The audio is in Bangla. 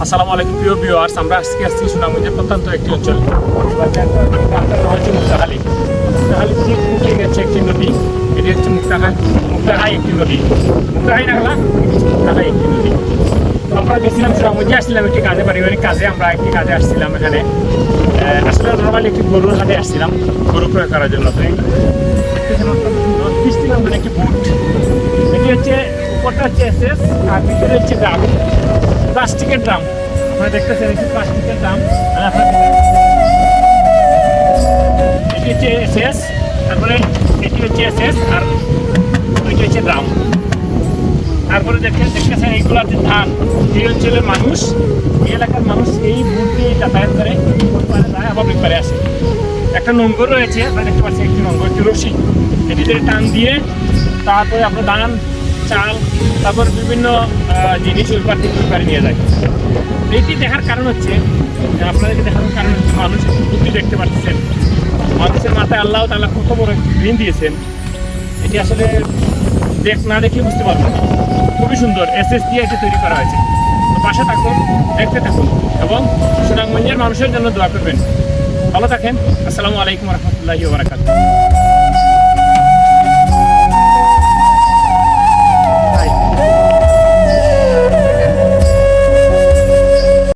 আসসালামু আলাইকুম, প্রিয় ভিউয়ার্স আমরা আজকে আসছি সুনামগঞ্জের প্রত্যন্ত একটি অঞ্চল। হচ্ছে মুক্তাহালি মুক্তাহালি ঠিক গেছে একটি নদী। এটি হচ্ছে মুক্তাহাই মুক্তাহাই একটি নদী। মুক্তাহাই নাগলা মুক্তাহাই একটি নদী। আমরা গেছিলাম সুনামগঞ্জে, আসছিলাম একটি কাজে, পারিবারিক কাজে। আমরা একটি কাজে আসছিলাম এখানে। আসলে নর্মালি একটি গরুর হাটে আসছিলাম। গরু ক্রয় করার জন্য। এই একটি বুট এটি হচ্ছে উপরটা হচ্ছে এসএস আর ভিতরে হচ্ছে প্লাস্টিকের ড্রাম। আপনারা দেখতেছেন এটি প্লাস্টিকের ড্রাম। আর আপনারা এটি হচ্ছে এসএস তারপরে এটি হচ্ছে এসএস আর এটি হচ্ছে ড্রাম। তারপরে দেখেন, দেখতেছেন এইগুলো হচ্ছে ধান। এই অঞ্চলের মানুষ, এই এলাকার মানুষ এই দিয়ে যাতায়াত করে পারে আবার আসে। একটা নোংর রয়েছে, আপনারা দেখতে পাচ্ছেন, একটি নোংর একটি রশি। এটি টান দিয়ে তারপরে আপনার ধান চাল, তারপর বিভিন্ন জিনিস ওই পার থেকে ওই পারে নিয়ে যায় এইটি দেখার কারণ হচ্ছে, আপনাদেরকে দেখানোর কারণ হচ্ছে মানুষ বুদ্ধি দেখতে পাচ্ছেন। মানুষের মাথায় আল্লাহ তাআলা কত বড় ঋণ দিয়েছেন। এটি আসলে দেখ না দেখে বুঝতে পারব খুবই সুন্দর এস এস দিয়ে এটি তৈরি করা হয়েছে। পাশে থাকুন, দেখতে থাকুন, এবং সুনামগঞ্জের মানুষের জন্য দোয়া করবেন। ভালো থাকেন। আসসালামু আলাইকুম রহমতুল্লাহি বারাকাতুহু।